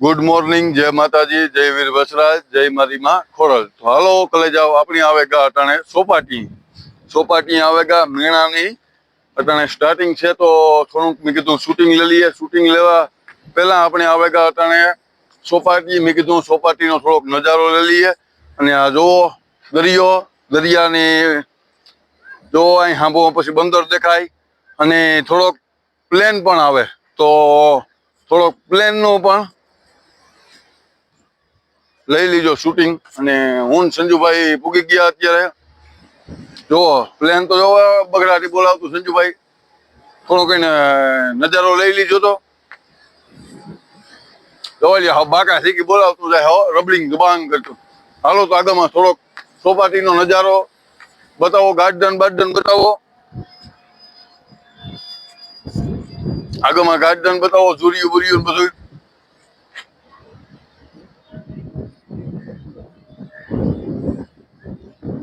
Good morning જય માતાજી, જય વીર વસરાજ, જય મારી માં ખોરલ. તો હાલો કલે જાઓ આપણી આવે ગા અટાણે સોપાટી. સોપાટી આવે ગા મેણાની. અટાણે સ્ટાર્ટિંગ છે તો થોડુંક મેં કીધું શૂટિંગ લઈ લઈએ. શૂટિંગ લેવા પહેલાં આપણે આવે ગા અટાણે સોપાટી, મેં કીધું સોપાટીનો થોડોક નજારો લઈ લઈએ. અને આ જોવો દરિયો, દરિયાની જો અહીં સાંભળો પછી બંદર દેખાય. અને થોડોક પ્લેન પણ આવે. તો થોડોક પ્લેનનો પણ લઈ લીજો શૂટિંગ અને હું સંજુભાઈ પૂગી ગયા અત્યારે. જો પ્લેન તો જો બગડાથી બોલાવતું સંજુભાઈ. થોડો કઈને નજારો લઈ લીજો તો. જોવા બાકા શીખી બોલાવતું જાય રબલિંગ દબાંગ કરતું. હાલો તો આગળમાં થોડોક સોપાટીનો નજારો બતાવો, ગાર્ડન બાર્ડન બતાવો. આગળમાં ગાર્ડન બતાવો, ઝુરિયું બુરિયું બધું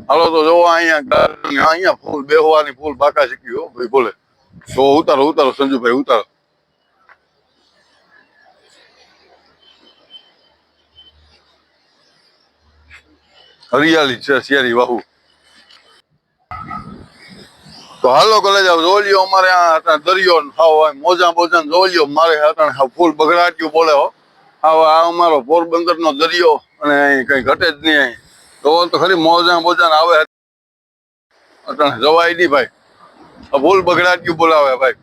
હાલો, તો જોવો અહીંયા અહીંયા ફૂલ બેહવાની ફૂલ બાકા શીખી હો, ભાઈ, બોલે. તો ઉતારો ઉતારો, સંજુભાઈ, ઉતારો. હરિયાળી છે, શિયાળી, વાહુ. તો હાલો, કોલેજ જોલિયો અમારે આ દરિયો ને મોજા મોજા જોલિયો મારે હતા ફૂલ બગડાટ્યું બોલે હો. આ અમારો પોરબંદર નો દરિયો અને અહીં કઈ ઘટે જ નહીં તો તો ખરી મોજા મોજા આવે જવાય નહીં ભાઈ. ફૂલ બગડાટ્યું બોલાવે ભાઈ.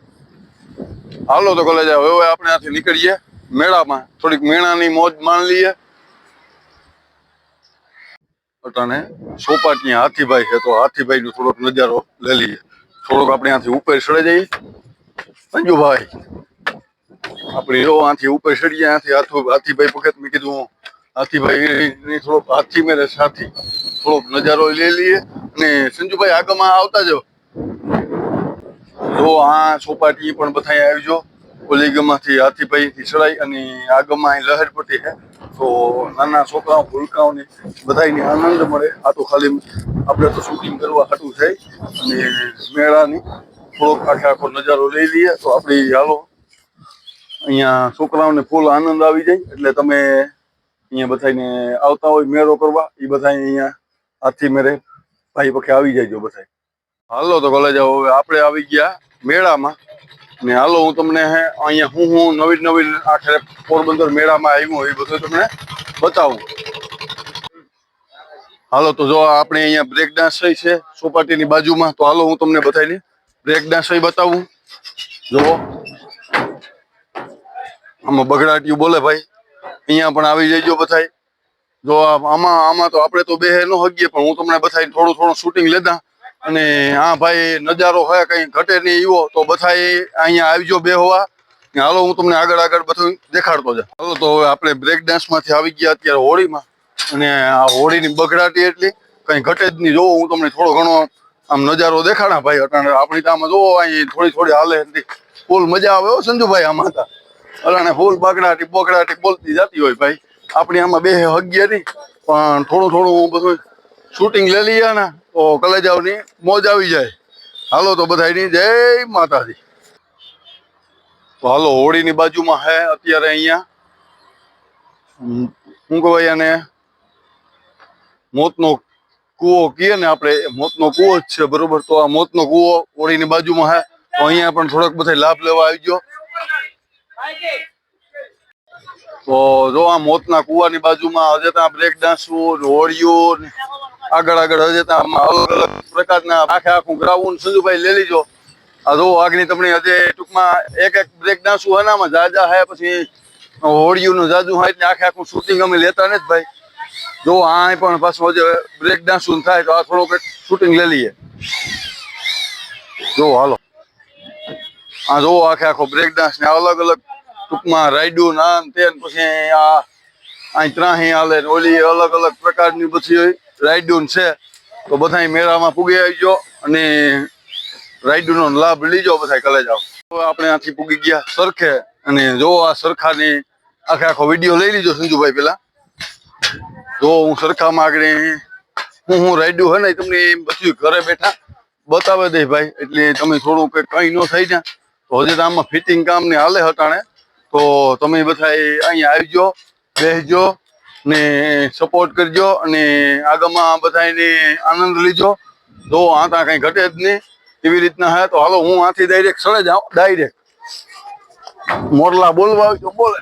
હાલો તો કોલેજ હવે આપણે આથી નીકળીએ મેળામાં. થોડીક મેળાની મોજ માણ લઈએ. અટાણે સોપાટીયા હાથીભાઈ છે તો હાથીભાઈ નો થોડોક નજારો લઈ લઈએ. થોડોક આપણે આથી ઉપર ચડે જઈએ. સંજુભાઈ આપણે રો આથી ઉપર ચડીએ, આથી હાથું હાથીભાઈ વખત મેં કીધું હાથીભાઈ થોડોક હાથી મેરે સાથી થોડોક નજારો લઈ લઈએ અને સંજુભાઈ આગળમાં આવતા જાઓ. જો આ સોપાટી પણ બધા આવજો. ઓલીગમાંથી હાથીભાઈ થી ચડાઈ અને આગળમાં અહીં લહેરપટ્ટી છે તો નાના છોકરાઓ, ભૂલકાઓને બધાને આનંદ મળે. આ તો ખાલી આપણે તો શૂટિંગ કરવા હાટું થાય અને મેળાની થોડોક આખે આખો નજારો લઈ લઈએ. તો આપણી હાલો. અહીંયા છોકરાઓને ફૂલ આનંદ આવી જાય. એટલે તમે અહીંયા બધાને આવતા હોય મેળો કરવા એ બધા અહીંયા હાથી મેરે ભાઈ પખે આવી જાય બધા હાલો તો કોલેજ હવે આપણે આવી ગયા મેળામાં. ને હાલો હું તમને અહીંયા હું હું નવી નવી આખરે પોરબંદર મેળામાં આવ્યું એ બધું તમને બતાવું. હાલો તો જો આપણે અહીંયા બ્રેક ડાન્સ છે સોપાટીની બાજુમાં, તો હાલો હું તમને બતાવીને બ્રેક ડાન્સ બતાવું. જુઓ. આમાં બગડાટીયું બોલે ભાઈ. અહીંયા પણ આવી જઈજો બધાય. જો આમાં આમાં તો આપણે તો બે ન હગીએ પણ હું તમને બતાવી થોડું થોડું શૂટિંગ લેતા. અને હા ભાઈ, નજારો હોય, કઈ ઘટે નહીં એવો, તો બધાય અહીંયા આવજો બે હોવા હાલો, હું તમને આગળ આગળ બધું દેખાડતો જાય હાલો, તો હવે આપણે બ્રેક ડાન્સમાંથી આવી ગયા અત્યારે હોળીમાં. અને આ હોળીની બગડાટી એટલી, કઈ ઘટે જ નહીં. જોવો હું તમને થોડો ઘણો આમ નજારો દેખાડા ભાઈ. આપણી તો આમાં જોવો અહીં થોડી થોડી હાલે ફૂલ મજા આવે સંજુભાઈ, આમાં હતા અટાણે ફૂલ બગડાટી બોકડાટી બોલતી જતી હોય ભાઈ. આપણી આમાં બે હગીએ નહીં પણ થોડું થોડું બધું શૂટિંગ લઈ લઈએ ને તો કલેજાવની મોજ આવી જાય. હાલો તો બધાની જય માતાજી. તો હાલો, હોળીની બાજુમાં હે અત્યારે અહીંયા. શું કહેવાય અને મોતનો કૂવો કહીએ ને આપણે, મોતનો કૂવો જ છે, બરોબર? તો આ મોતનો કૂવો હોળીની બાજુમાં હે. તો અહીંયા પણ થોડોક બધા લાભ લેવા આવી ગયો. તો જો આ મોતના કુવાની બાજુમાં હજે ત્યાં બ્રેક ડાન્સ હોળીઓ આગળ આગળ હજે ત્યાં અલગ અલગ પ્રકારના આખે આખું ગ્રાઉન્ડ સંજુભાઈ લઈ લીજો આ જો આગની તમને હજે ટૂંકમાં એક એક બ્રેક ડાન્સ આમાં જાજા હે, પછી હોળીઓનું જાજુ હોય એટલે આખે આખું શૂટિંગ અમે લેતા નથી ભાઈ. જો આ પણ પાછું હજે બ્રેક ડાન્સ થાય તો આ થોડુંક શૂટિંગ લઈ લઈએ. જો હાલો. આ જો આખે આખો બ્રેક ડાન્સ ને અલગ અલગ ટૂંકમાં રાયડું, નાન, તેન, પછી આ અહીં ત્રાહી હાલે ને ઓલી અલગ અલગ પ્રકારની પછી રાયડું છે. તો બધા મેળામાં પૂગી આવજો અને રાયડું નો લાભ લીજો બધા કલે જાઓ આપણે આથી પૂગી ગયા સરખે અને જો આ સરખાની આખે આખો વીડિયો લઈ લીજો સંજુભાઈ પેલા. જો હું સરખામાં આગળ હું હું રાયડું હોય ને તમને બધું ઘરે બેઠા બતાવે દે ભાઈ. એટલે તમે થોડું કઈ કઈ ન થઈ જાય તો હજી તો આમાં ફિટિંગ કામ ને હાલે હટાણે. તો તમે બધા અહીંયા આવજો બેસજો ને સપોર્ટ કરજો અને આગળમાં બધાને આનંદ લીજો જો આ ત્યાં કઈ ઘટે જ નહીં એવી રીતના હે તો હાલો હું આથી ડાયરેક્ટ સળે જાઉં ડાયરેક્ટ મોરલા બોલવા આવજો, બોલે.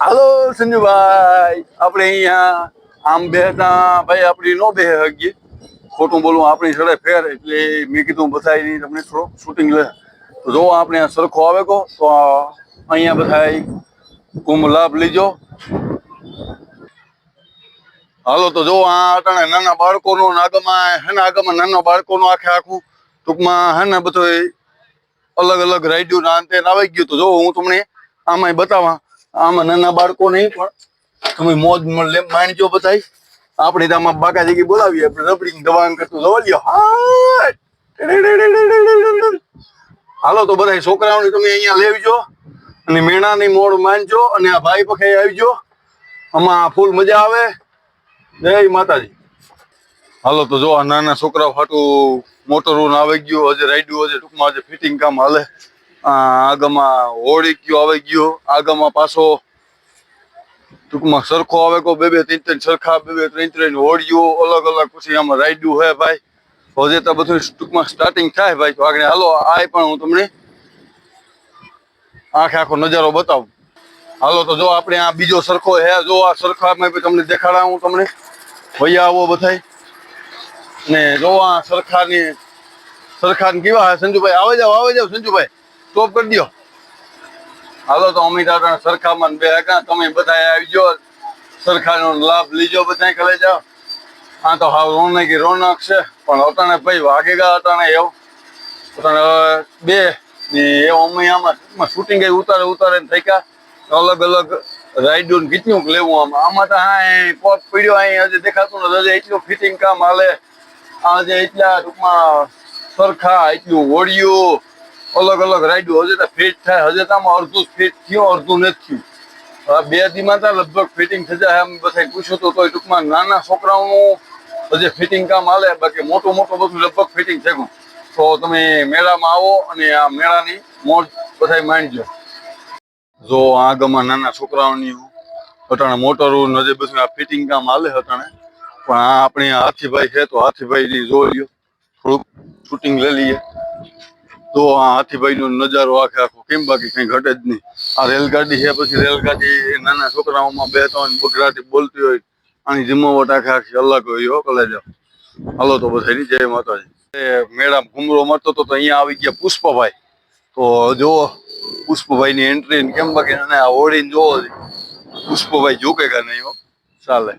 હાલો સંજુભાઈ, આપણે અહીંયા આમ બેહતા, ભાઈ આપણી નો બે હગીએ. ખોટું બોલવું, આપણી સડે ફેર એટલે મેં કીધું બધાય તમને થોડો શૂટિંગ લે. જો આપણે સરખો આવે કો, તો અહીંયા બધા કુંભ લાભ લીજો. હાલો, તો જો આ અટાણે નાના બાળકોનો આગમાં હે ને આગળમાં નાના બાળકોનું આખે આખું ટૂંકમાં હે ને બધું અલગ અલગ રાઈડ્યું ના અંતે આવી ગયું. તો જો હું તમને આમાં બતાવા, આમાં નાના બાળકો નહીં, પણ તમે મોજ મળે માણજો બધાય. આપણે તો આમાં બાકા જગી બોલાવીએ, આપણે રબડી દવા કરતું. જોવા હાલો તો બધા છોકરાઓને તમે અહીંયા લેવજો અને મેણાની મોડ માનજો અને આ ભાઈ પખે આવજો. આમાં ફૂલ મજા આવે. જય માતાજી. હાલો તો જો આ નાના છોકરા ફાટું મોટરો આવી ગયું, હજે રાઈડ્યું હજે ટૂંકમાં હજે ફિટિંગ કામ હાલે. આગળમાં હોળી ગયો આવી ગયો આગળમાં પાછો ટૂંકમાં સરખો આવે કો, બે બે, ત્રણ ત્રણ સરખા, બે બે, ત્રણ ત્રણ હોળીઓ, અલગ અલગ પછી આમાં રાઈડ્યું હે ભાઈ. હજે તો બધું ટૂંકમાં સ્ટાર્ટિંગ થાય ભાઈ. તો આગળ હાલો, આ પણ હું તમને આખે આખો નજારો બતાવું. હાલો, તો જો આપણે આ બીજો સરખો હે, જો આ સરખામાં બી તમને દેખાડા હું તમને. ભૈયા આવો બધાય. ને જો આ સરખાની, સરખાને કેવા હે સંજુભાઈ? આવે જાવ આવે જાવ સંજુભાઈ. સ્ટોપ કરી દ્યો. હાલો, તો અમિત આટા સરખામાં બે હકા તમે બધા આવજો સરખાનો લાભ લીજો બધા કરે જાઓ આ તો હાવ રોનકી રોનક છે, પણ અટાણે ભાઈ વાગેગા અટાણે એવું. અટાણે બે એ અમે આમાં શૂટિંગ ઉતારે ઉતારે થઈ ગયા. અલગ અલગ રાઈડું કેટલું લેવું આમાં. આમાં તો હા, એ પોત પીડ્યો, અહીં હજી દેખાતું ને હજી એટલું ફિટિંગ કામ હાલે. આ જે એટલા ટૂંકમાં સરખા, એટલું હોળિયું અલગ અલગ રાઈડો. હજી તો ફિટ થાય. હજી તો આમાં અડધું ફિટ થયું, અડધું નથી થયું. બે દીમાં તો લગભગ ફિટિંગ થઈ જાય એમ બધા પૂછ્યું તો ટૂંકમાં નાના છોકરાઓનું હજી ફિટિંગ કામ હાલે, બાકી મોટું મોટું બધું લગભગ ફિટિંગ થયું તો તમે મેળામાં આવો અને આ મેળાની મોજ બધા માંડજો જો આગળમાં નાના છોકરાઓની અટાણે મોટરો નજે બધું આ ફિટિંગ કામ હાલે અટાણે. પણ આ આપણે હાથીભાઈ છે, તો હાથીભાઈ જોઈ લ્યો. થોડુંક શૂટિંગ લઈ લઈએ. તો આ હાથીભાઈ નો નજારો આખે આખો કેમ બાકી કઈ ઘટે જ નહીં. આ રેલગાડી છે, પછી રેલગાડી નાના છોકરાઓમાં બે ત્રણ બગડાટી બોલતી હોય આની જમાવટ આખે આખી અલગ હોય હો, કલે જાઓ. હાલો તો બધા જય માતાજી. એ મેળામાં ઘુમરો મળતો તો તો અહીંયા આવી ગયા પુષ્પભાઈ. તો જો પુષ્પભાઈ ની એન્ટ્રી કેમ બાકી? અને આ હોળીને જોવો છે. પુષ્પભાઈ ઝૂકે કે નહીં, હો? ચાલે.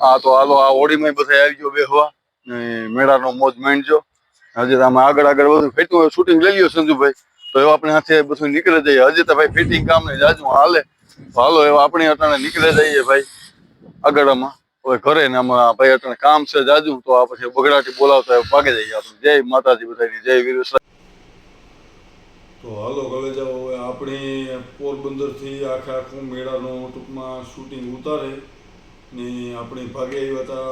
હા તો હાલો, આ હોળીમાં બધા આવી ગયો બેહવા. ને મેળાનો મોજ માંડજો. હજી તો આમાં આગળ આગળ બધું ફેટું હોય શૂટિંગ લઈ લ્યો સંજુભાઈ. તો એવા આપણે હાથે બધું નીકળી જઈએ. હજી તો ભાઈ ફિટિંગ કામ ને જાજુ હાલે. તો હાલો, એવા આપણે અટાણે નીકળી જઈએ ભાઈ. આગળમાં. હવે ઘરે ને આમાં ભાઈ અત્યારે કામ છે, જાજુ તો આ પછી બગડાટી બોલાવતા ભાગે જઈએ આપણે જય માતાજી બધાની, જય વીર તો હાલો કલેજાઓ હવે આપણે પોરબંદરથી આખા આખું મેળાનો ટૂંકમાં શૂટિંગ ઉતારે. ને આપણે ભાગે આવ્યા હતા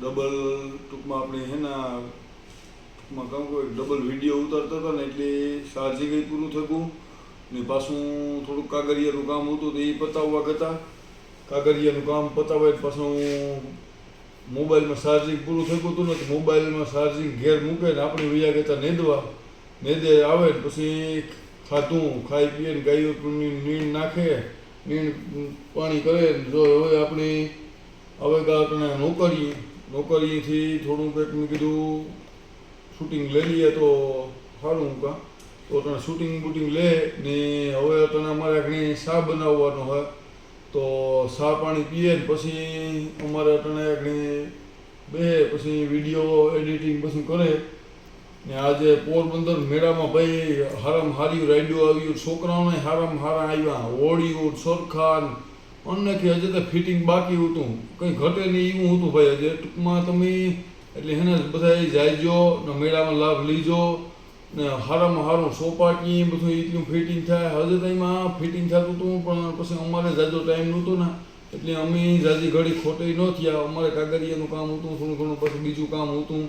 ડબલ ટૂંકમાં આપણે હેના ટૂંકમાં કામ કોઈ ડબલ વીડિયો ઉતારતા હતા ને એટલે સાજી ગઈ પૂરું થયું ને પાછું થોડુંક કાગળિયાનું કામ હતું તો એ પતાવવા ગતા. કાગળિયાનું કામ પતાવે પાછું મોબાઈલમાં ચાર્જિંગ પૂરું થયું હતું ને તો મોબાઈલમાં ચાર્જિંગ ઘેર મૂકે ને આપણે વૈયા ગયા નેદવા. નેદે આવે ને પછી ખાધું, ખાઈ પીએ ને ગાયોની નીણ નાખે, નીણ પાણી કરે જો હવે આપણે હવે ગા આપણે નોકરી નોકરીથી થોડું કંઈક મેં કીધું શૂટિંગ લઈ લઈએ તો સારું કા. તો તને શૂટિંગ બૂટિંગ લે ને હવે તને અમારે ઘણી શા બનાવવાનો હોય? તો સા પાણી પીએ ને પછી અમારે અટણે ઘણી બે, પછી વીડિયો એડિટિંગ પછી કરે. ને આજે પોરબંદર મેળામાં ભાઈ હારામ હારી રાઈડો આવ્યું છોકરાઓને હારામ હારા આવ્યા. હોળીઓ સરખાન અન્નથી હજે તો ફિટિંગ બાકી હતું. કંઈ ઘટે નહીં એવું હતું ભાઈ. હજે ટૂંકમાં તમે, એટલે હેને બધા જાયજો ને મેળામાં લાભ લીજો. હારામાં હારું સોપાટી બધું એટલું ફિટિંગ થાય. હજુ એમાં ફિટિંગ થતું હતું, પણ પછી અમારે જાજો ટાઈમ નહોતો ને. એટલે અમે જાજી ઘડી ખોટી ન થયા. અમારે કાગરિયાનું કામ હતું, થોડું ઘણું પછી બીજું કામ હતું.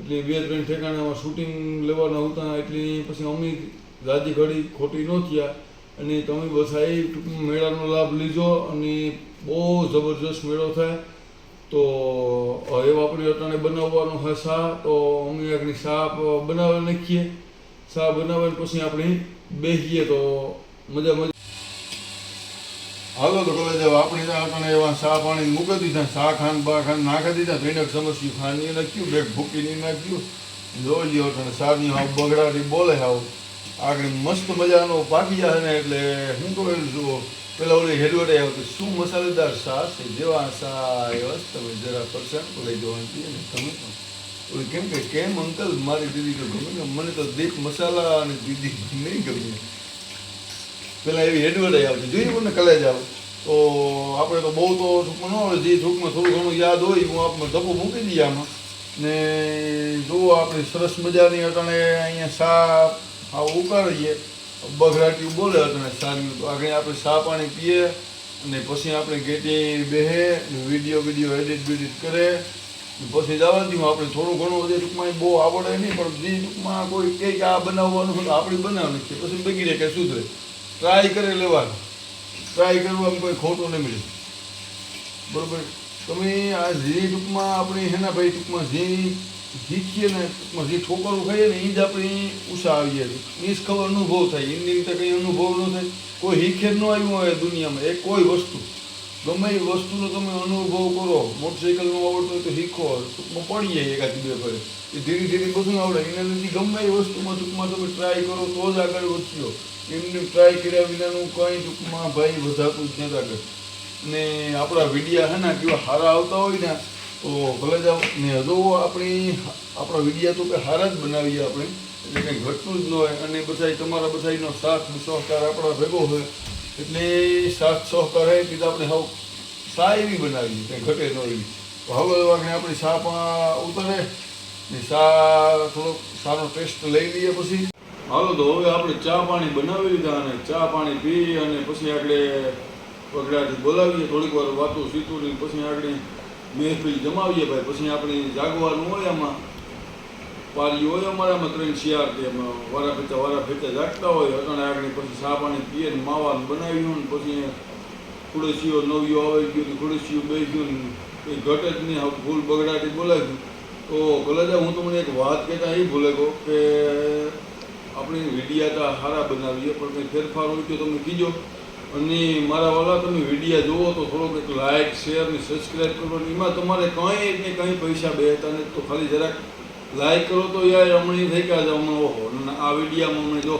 એટલે બે ત્રણ ઠેકાણામાં શૂટિંગ લેવાના હતા. એટલે પછી અમે રાજી ઘડી ખોટી ન થયા. અને તમે બધાએ એ મેળાનો લાભ લીધો અને બહુ જબરજસ્ત મેળો થાય. તો એવા આપણે બનાવવાનું હોય તો અમે સાપ બનાવી નાખીએ. સાપ બનાવીને પછી આપણે બેસીએ તો મજા મજા હાલો, તો કલે જાવ આપણે ત્યાં એવા શા પાણી મૂકી દીધા. શા ખાન બા ખાન નાખી દીધા. ત્રણેક સમસ્યું ખાની નાખ્યું બ્રેક ભૂકી નહીં નાખ્યું. જોઈ લ્યો અટાણે શાની હાવ બગડાટી બોલે હાવ. આગળ મસ્ત મજાનો પાકી જાય ને એટલે હું કહું છું પેલા ઓલી હેડવડે આવતી શું મસાલેદાર શા છે? જેવા શા એવા તમે જરા પરસેન્ટ લઈ જવાની ને, તમે પણ. ઓલી કેમ કે, કેમ અંકલ, મારી દીદી તો ગમે ને, મને તો દીપ મસાલા અને દીદી નહીં ગમે. પેલા એવી હેડવડે આવતી જોઈએ પણ કલે આવું? તો આપણે તો બહુ તો ટૂંકમાં ન હોય જે ટૂંકમાં થોડું ઘણું યાદ હોય, હું આપણે ધપ્પો મૂકી દઈએ આમાં. ને જુઓ આપણે સરસ મજાની અટાણે અહીંયા સા આ ઉકાળીએ બઘરાટી બોલે અટાણે સારી આગળ આપણે સા પાણી પીએ અને પછી આપણે ગેટી બેહે વીડિયો વીડિયો એડિટ બેડિટ કરે. પછી જવા દઉં આપણે થોડું ઘણું હજી ટૂંકમાં બહુ આવડે નહીં, પણ જે ટૂંકમાં કોઈ કહે કે આ બનાવવાનું તો આપણે બનાવવાનું છે. પછી બગીડે કે સુધરે. ટ્રાય કરી લેવાનું. ટ્રાય કરવામાં કોઈ ખોટું નહીં મળે. બરાબર? તમે આ જે ટૂંકમાં આપણે હેના ભાઈ, ટૂંકમાં જે શીખીએ ને જે ઠોકરું ખાઈએ ને એ જ આપણી ઉષા આવીએ જ અનુભવ થાય. એમની રીતે કંઈ અનુભવ ન થાય. કોઈ હિખેર ન આવ્યું હોય દુનિયામાં. એ કોઈ વસ્તુ. ગમે એ વસ્તુનો તમે અનુભવ કરો. મોટરસાઇકલ આવડતો હોય તો શીખો ટૂંકમાં પડીએ એકાદી બે ફરે એ ધીરે ધીરે બધું આવડે. એના લીધે ગમે એ વસ્તુમાં ટૂંકમાં તમે ટ્રાય કરો તો જ આગળ વધશો. એમને ટ્રાય કર્યા વિનાનું કંઈ ટૂંકમાં ભાઈ વધારતું જ નથી આગળ. ને આપણા વિડીયા હે ને, કેવા સારા આવતા હોય ને તો ભલે જાવ ને હજુ આપણી આપણા વિડીયા તો કંઈ સારા જ બનાવીએ આપણે. એટલે કંઈ ઘટતું જ ન હોય અને બધા તમારા બધાનો સાથ સહકાર આપણા ભેગો હોય. એટલે સાથ સહકાર હોય એટલે આપણે સાવ સા એવી બનાવીએ, કંઈ ઘટે ન એવી. હવે વાગે આપણે સા પણ ઉતરે ને સા થોડોક સારો ટેસ્ટ લઈ લઈએ પછી. હાલો તો હવે આપણે ચા પાણી બનાવી લીધા અને ચા પાણી પી અને પછી આપણે પગડાથી બોલાવીએ, થોડીક વાર વાતો સીતું પછી આપણે મહેફિલ જમાવીએ ભાઈ, પછી આપણે જાગવાનું હોય આમાં. પારી હોય અમારામાં ત્રણ શિયાર તે એમાં વારા ફેતા વારા ફેતા જાગતા હોય, અટાણે આગળ પછી સા પાણી પીએ ને માવાનું બનાવ્યું ને પછી ખુડસીઓ નવિયો આવી ગયો ખુડસીઓ બે ગયું ને એ ઘટે જ નહીં ભૂલ બગડાટી બોલાવ્યું તો કલેજા હું તમને એક વાત કહેતા એ ભૂલે કહો કે આપણે વિડિયા સારા બનાવીએ, પણ કંઈ ફેરફાર હોય તો તમે કીજો. અને મારા વાલા, તમે વિડીયા જુઓ તો થોડોક એક લાઇક શેર ને સબસ્ક્રાઈબ કરો એમાં તમારે કંઈ ને કંઈ પૈસા બેહતા ને તો ખાલી જરાક લાઈક કરો તો યાર હમણાં થઈ ગયા છે, હમણાં ઓહો. આ વિડીયામાં હમણાં જો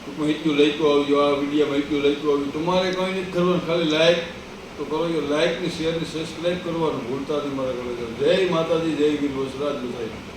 ટૂંકમાં એટલું લખ્યું આવ્યું આ વિડીયામાં એટલું લઈતું આવ્યું તમારે કંઈ નથી કરવાનું, ખાલી લાઈક તો કરો લાઇક ને શેર ને સબસ્ક્રાઈબ કરવાનું ભૂલતા નહીં મારા ઘરે જય માતાજી, જય ગીર વસરાજ બધાય